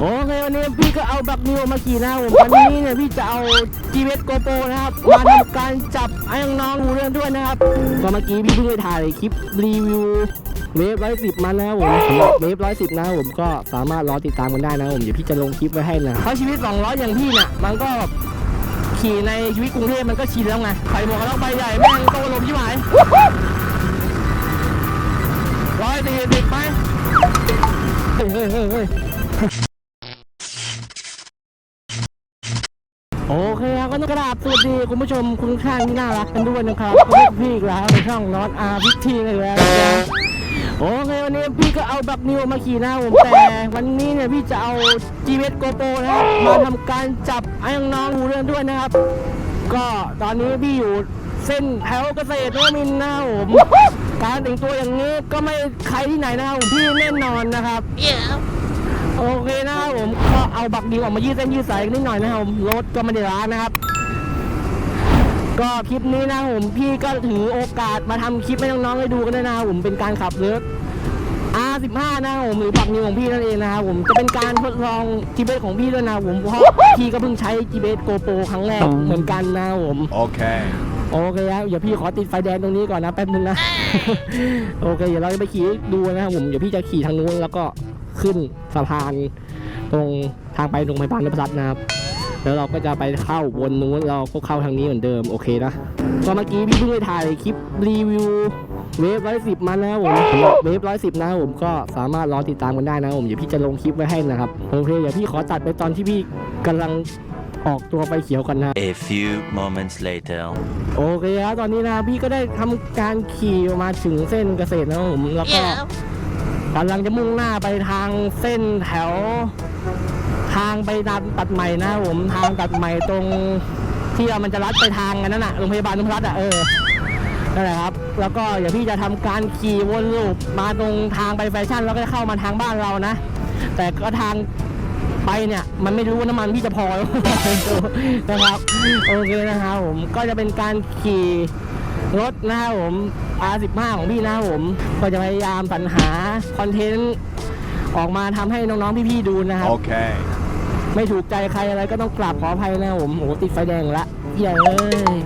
โอเควันนี้พี่ก็เอาบักนิวมาขี่นะผมวันนี้เนี่ยพี่จะเอา g ีเวสโกโปนะครับมาทำการจับไอ้น้องๆดูเรื่องด้วยนะครับก็เมื่อกี้พี่เพิ่งไปถ่ายคลิปรีวิวเวฟร้อยสิบมานะครับผมเวฟร้อยสิบนะผมก็สามารถรอติดตามกันได้นะผมเดี๋ยวพี่จะลงคลิปไว้ให้นะเพราะชีวิตสองร้อยอย่างพี่น่ะมันก็ขี่ในชีวิตกรุงเทพมันก็ชินแล้วไงใส่หมวกกันน็อกใบใหญ่แม่งโตลมชิบหาร้อยสี่สิบไหมเฮ้ยเฮ้ยเฮ้ยเฮ้ย โอเคครับ กราษสวัสดีคุณผู้ชมคุณข้างที่น่ารักกันด้วยนะครับพบพี่อีกแล้วในช่องนอตอาร์พิทีเลยแล้วโอเควันนี้พี่ก็เอาบักนิวมาขี่นะครับผมแต่วันนี้เนี่ยพี่จะเอา g ีเวสโกโปนะครับมาทำการจับไอ้น้องๆดูเรื่องด้วยนะครับ ก็ตอนนี้พี่อยู่เส้นแถวเกษตรนวมินนะครับผมการแต่งตัวอย่างนี้ก็ไม่ใครที่ไหนนะครับผมพี่แน่นอนนะครับโอเคนะครับผมก็เอาบักดิวออกมายืดเส้นยืดสายนิดหน่อยนะครับรถก็ไม่ได้ล้านะครับ ก็คลิปนี้นะครับผมพี่ก็ถือโอกาสมาทำคลิปให้น้องๆได้ดูกันด้วยนะครับผมเป็นการขับรถ R15 นะครับผมหรือบักนิวของพี่นั่นเองนะครับผมจะเป็นการทดลองจีเบสของพี่ด้วยนะครับผมเพราะพี่ก็เพิ่งใช้จีเบสโกโปรครั้งแรกเหมือนกันนะครับผม Okay. โอเคครับเดี๋ยวพี่ขอติดไฟแดงตรงนี้ก่อนนะแป๊บนึงนะ โอเค เดี๋ยวเราจะไปขี่ดูนะครับผมเดี๋ยวพี่จะขี่ทางนู้นแล้วก็ขึ้นสะพานตรงทางไปโรงพยาบาลนพรัตน์นะครับ แล้วเราก็จะไปเข้าวนนู้นเราก็เข้าทางนี้เหมือนเดิมโอเคนะก็เมื่อกี้พี่เพิ่งไปถ่ายคลิปรีวิวเวฟร้อยสิบมานะครับผมสำหรับเวฟร้อยสิบนะครับผมก็สามารถรอติดตามกันได้นะครับผมเดี๋ยวพี่จะลงคลิปไว้ให้นะครับโอเคเดี๋ยวพี่ขอตัดไปตอนที่พี่กำลังออกตัวไฟเขียวกันนะ A few moments later. โอเคครับตอนนี้นะพี่ก็ได้ทำการขี่มาถึงเส้นเกษตรนะครับผมแล้วก็กำลังจะมุ่งหน้าไปทางเส้นแถว ทางไปดันตัดใหม่นะผมทางตัดใหม่ตรงที่เรามันจะลัดไปทางกันนั่นน่ะโรงพยาบาลนุพรัตน์อะเออนั่นแหละครับ แล้วก็เดี๋ยวพี่จะทำการขี่วนลูปมาตรงทางไปแฟชั่นแล้วก็เข้ามาทางบ้านเรานะ แต่ก็ทางไปเนี่ยมันไม่รู้ว่าน้ำมันพี่จะพอหรือเปล่านะครับโอเคนะครับผมก็จะเป็นการขี่รถนะครับผม R15 ของพี่นะครับผม ก็จะพยายามสรรหาคอนเทนต์ออกมาทำให้น้องๆพี่ๆดูนะครับ Okay. ไม่ถูกใจใครอะไรก็ต้องกราบขออภัยนะผมโอ้โหติดไฟแดงละเหี้ยเอ้ย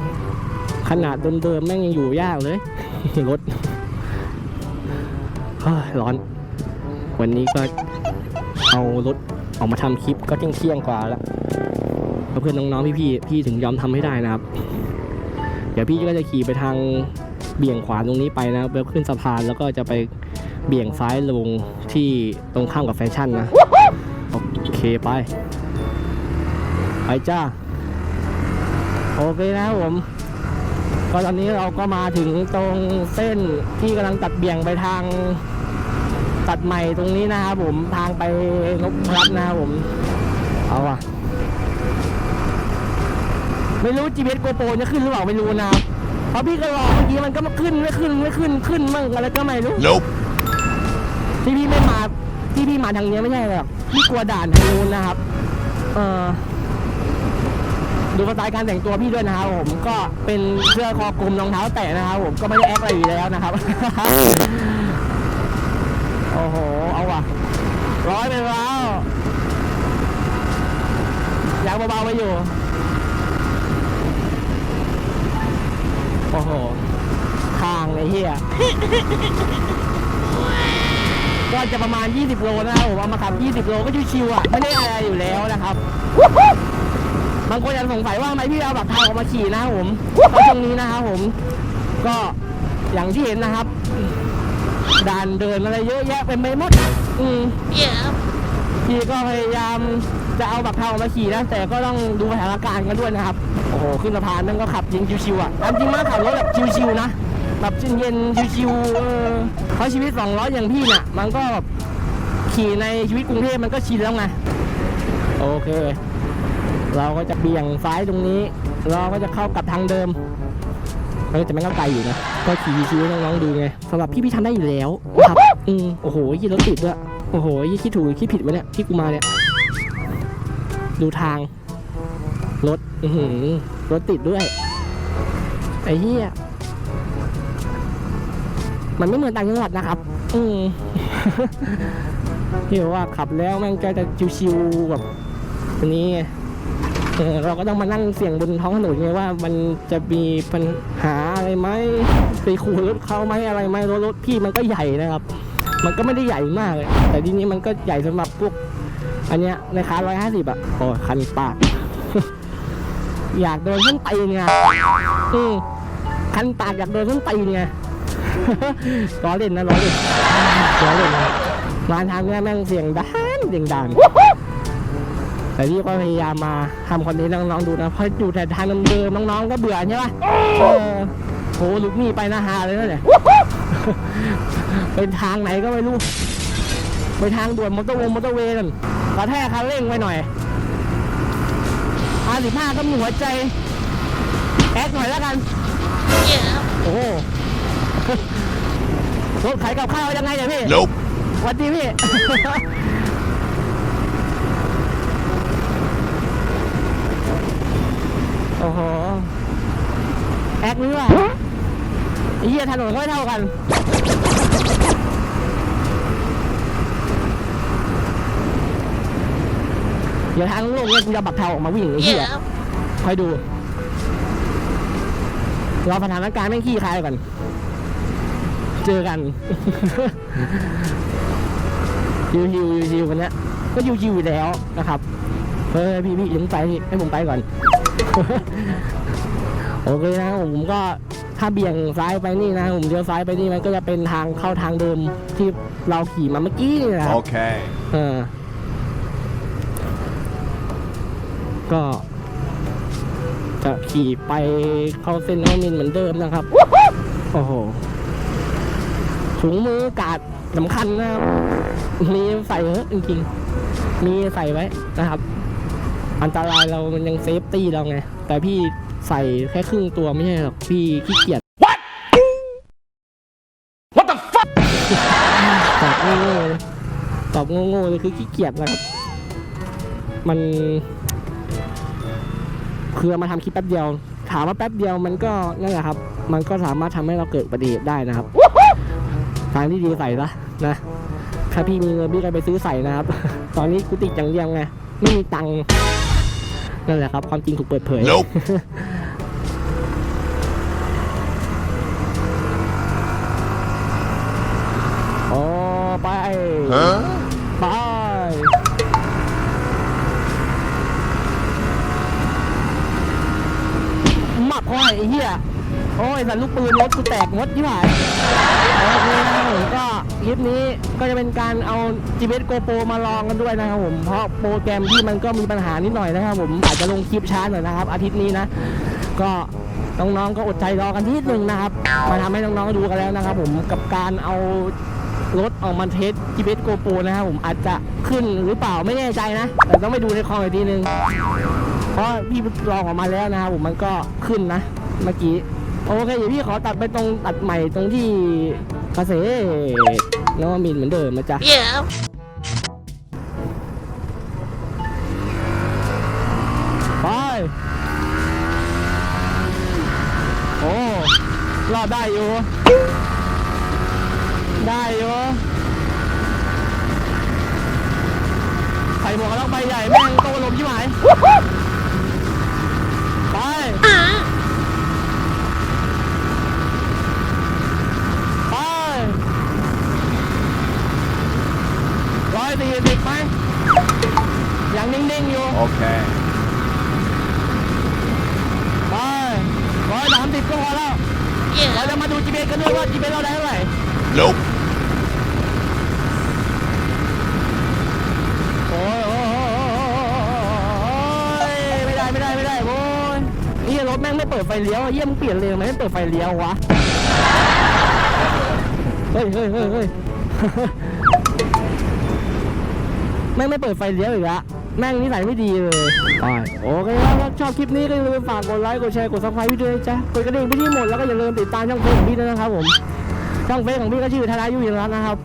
ขนาดเดิมๆแม่งยังอยู่ยากเลย รถร้อน วันนี้ก็เอารถออกมาทำคลิปก็เที่ยงเที่ยงกว่าแล้วเพื่อนน้องๆพี่ๆพี่ถึงยอมทำให้ได้นะครับ เดี๋ยวพี่ก็จะขี่ไปทางเบี่ยงขวาตรงนี้ไปนะแล้วขึ้นสะพานแล้วก็จะไปเบี่ยงซ้ายลงที่ตรงข้ามกับแฟชั่นนะ โอเคไป ไปจ้า โอเคนะครับผม ก็ตอนนี้เราก็มาถึงตรงเส้นที่กำลังตัดเบี่ยงไปทางตัดใหม่ตรงนี้นะครับผมทางไปนพรัตน์นะครับผม เอาอะไม่รู้ GPS GoPro จะขึ้นหรือเปล่าไม่รู้นะครับเพราะพี่ก็รอเมื่อกี้มันก็มาขึ้นไม่ขึ้นไม่ขึ้นขึ้นมั่งอะไรก็ไม่รู้ Nope. ที่พี่ไม่มาที่พี่มาทางนี้ไม่ใช่หรอกพี่กลัวด่านทางนู้นนะครับ เออ ดูสไตล์การแต่งตัวพี่ด้วยนะครับผมก็เป็นเสื้อคอกลมรองเท้าแตะนะครับผมก็ไม่ได้แอคอะไรอยู่แล้วนะครับ โอ้โห เอาว่ะ ร้อยไปแล้วอยากเบาๆไปอยู่ โอ้โหทางไอ้เหี้ยก็จะประมาณ 20 โลนะครับผมเอามาขับ 20 โลก็ชิวๆอะ ไม่ได้อะไรอยู่แล้วนะครับ บางคนอาจจะสงสัยว่าทำไมพี่เอาแบบทาออกมาขี่นะครับผมก็ช่วงนี้นะครับผม ก็อย่างที่เห็นนะครับด่านเดินอะไรเยอะแยะเป็นไปหมดอืมพี่ก็พยายามจะเอาแบบทาออกมาขี่นะแต่ก็ต้องดูสถานการณ์กันด้วยนะครับ โอ้โหขึ้นสะพานนั่นก็ขับยิงชิวๆอะตามจริงมากขับรถแบบชิวๆนะแบบเย็นๆชิวๆเออเพราะชีวิต200อย่างพี่น่ะ มันก็ขี่ในชีวิตกรุงเทพมันก็ชินแล้วไงโอเค เราก็จะเบี่ยงซ้ายตรงนี้ เราก็จะเข้ากลับทางเดิมเออแต่มันก็ไกลอยู่นะ ก็ขี่ชิวๆน้องๆดูไงสำหรับพี่พี่ทำได้อยู่แล้วครับอืมโอ้โหยี่รถติดด้วยโอ้โหยี่คิดถูกคิดผิดวะเนี่ยที่กูมาเนี่ย ดูทางรถอือหือรถติดด้วยไอ้เหี้ยมันไม่เหมือนต่างจังหวัดนะครับ อืมที่ว่าขับแล้วแม่งก็จะชิวๆแบบนี้ เออเราก็ต้องมานั่งเสี่ยงบนท้องถนนไงว่ามันจะมีปัญหาอะไรไหมไปขู่รถเขาไหมอะไรไหมรถรถพี่มันก็ใหญ่นะครับ มันก็ไม่ได้ใหญ่มากเลยแต่ทีนี้มันก็ใหญ่สำหรับพวก อันเนี้ยในคาร้อยห้าสิบอะโอ้ยคันปาก อยากโดนขึ้นตีนไงอืมคันปากอยากโดนขึ้นตีนไง ล้อเล่นนะล้อเล่นล้อเล่นนะมาทำเนี่ยแม่งเสียงดันเสียงดัน แต่พี่ก็พยายามมาทำคอนเทนต์ให้น้องๆดูนะเพราะอยู่แต่ทางเดิมๆน้องๆก็เบื่อใช่ปะเออโหลูกนี่ไปนาฮาเลยนะเนี่ยเป็นทางไหนก็ไม่รู้ไปทางด่วนมอเตอร์วงมอเตอร์เวย์นั่นกระแทกคันเร่งไว้หน่อยอาสิบห้าก็มีหัวใจแอคหน่อยแล้วกัน โอ้โหรถขายกับข้าวยังไงเนี่ยพี่ Nope. สวัสดีพี่ อ้โห แอคหรือเปล่าไอ้เหี้ยถนนก็ไม่เท่ากัน เดี๋ยวทางโลกเนี่ยกูจะบักเทาออกมาวิ่งไอ้เหี้ยคอยดู รอสถานการณ์แม่งขี้คายก่อน เจอกันยิวยิวยิวกันเนี้ยก็ยิวยิวอยู่แล้วนะครับ เฮ้ยพี่พี่ยังไปให้ผมไปก่อน โอเคนะครับผมก็ถ้าเบี่ยงซ้ายไปนี่นะผมเลี้ยวซ้ายไปนี่มันก็จะเป็นทางเข้าทางเดิมที่เราขี่มาเมื่อกี้นี่นะครับ Okay. เออก็ จะขี่ไปเข้าเส้นเข้ามินเหมือนเดิมนะครับ โอ้โหถุงมือกาดสำคัญนะครับมีใส่เถอะจริงๆ มีใส่ไว้นะครับ อันตรายเรามันยังเซฟตี้เราไง แต่พี่ใส่แค่ครึ่งตัวไม่ใช่หรอกพี่ขี้เกียจ What What the fuck ตอบโง่ๆเลยตอบโง่ๆเลยคือขี้เกียจนะครับ มันคือเอามาทำคลิปแป๊บเดียว ถามว่าแป๊บเดียวมันก็นั่นแหละครับ มันก็สามารถทำให้เราเกิดอุบัติเหตุได้นะครับ ทางที่ดีใส่ซะนะ ถ้าพี่มีเงินพี่ก็ไปซื้อใส่นะครับ ตอนนี้กูติดอย่างเดียวไงไม่มีตังค์ นั่นแหละครับ ความจริงถูกเปิดเผย Nope. โอ้ไป Huh? ไปหมับห้อยไอ้เหี้ย โอ้ยสันลูกปืนรถกูแตกมดที่ผ่านโอเคนะครับผมก็คลิปนี้ก็จะเป็นการเอา GPS GoPro มาลองกันด้วยนะครับผม เพราะโปรแกรมที่มันก็มีปัญหานิดหน่อยนะครับผมอาจจะลงคลิปช้าหน่อยนะครับ อาทิตย์นี้นะ ก็น้องๆก็อดใจรอกันนิดนึงนะครับ มาทำให้น้องๆดูกันแล้วนะครับผมกับการเอารถออกมาเทส GPS GoPro นะครับผมอาจจะขึ้นหรือเปล่าไม่แน่ใจนะ แต่ต้องไปดูในคอมอีกทีนึง เพราะพี่ลองออกมาแล้วนะครับผมมันก็ขึ้นนะ เมื่อกี้ โอเคเดี๋ยวพี่ขอตัดไปตรงตัดใหม่ตรงที่เกษตรนวมินเหมือนเดิมนะจ๊ะไป โอ้ รอดได้อยู่ ได้อยู่ใส่หมวกกันน็อกใบใหญ่แม่งโตลมชิบหาย ไป ไปร้อยสี่สิบไหมยังนิ่งๆอยู่ Okay. ไปร้อยสามสิบก็พอแล้ว เราจะมาดู GPS กันด้วยว่า GPS เราได้เท่าไหร่ Nope. โอ้ยโอ้ยไม่ได้ไม่ได้ไม่ได้โอ้ยนี่รถแม่งไม่เปิดไฟเลี้ยวเยี่ยมงเปลี่ยนเลนทำไมไม่เปิดไฟเลี้ยววะ เฮ้ยเฮ้ยเฮ้ยเฮ้ย แม่งไม่เปิดไฟเลี้ยวอีกละแม่งนิสัยไม่ดีเลยไปโอเคครับถ้าชอบคลิปนี้ก็อย่าลืมฝากกดไลค์กดแชร์กดซับสไครต์พี่ด้วยนะจ๊ะกดกระดิ่งพี่ที่หมดแล้วก็อย่าลืมติดตามช่องเฟซของพี่ด้วยนะครับผม ช่องเฟซของพี่ก็ชื่อธนายุยินรัตน์นะครับ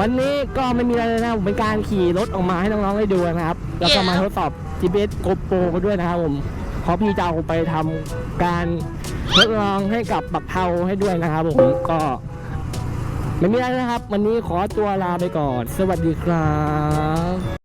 วันนี้ก็ไม่มีอะไรนะผมเป็นการขี่รถออกมาให้น้องๆได้ดูนะครับ แล้วก็มาทดสอบ GPS GoPro กันด้วยนะครับผมเพราะพี่จะเอาไปทำการทดลองให้กับบักเทาให้ด้วยนะครับผมก็ ไม่มีอะไรนะครับ วันนี้ขอตัวลาไปก่อน สวัสดีครับ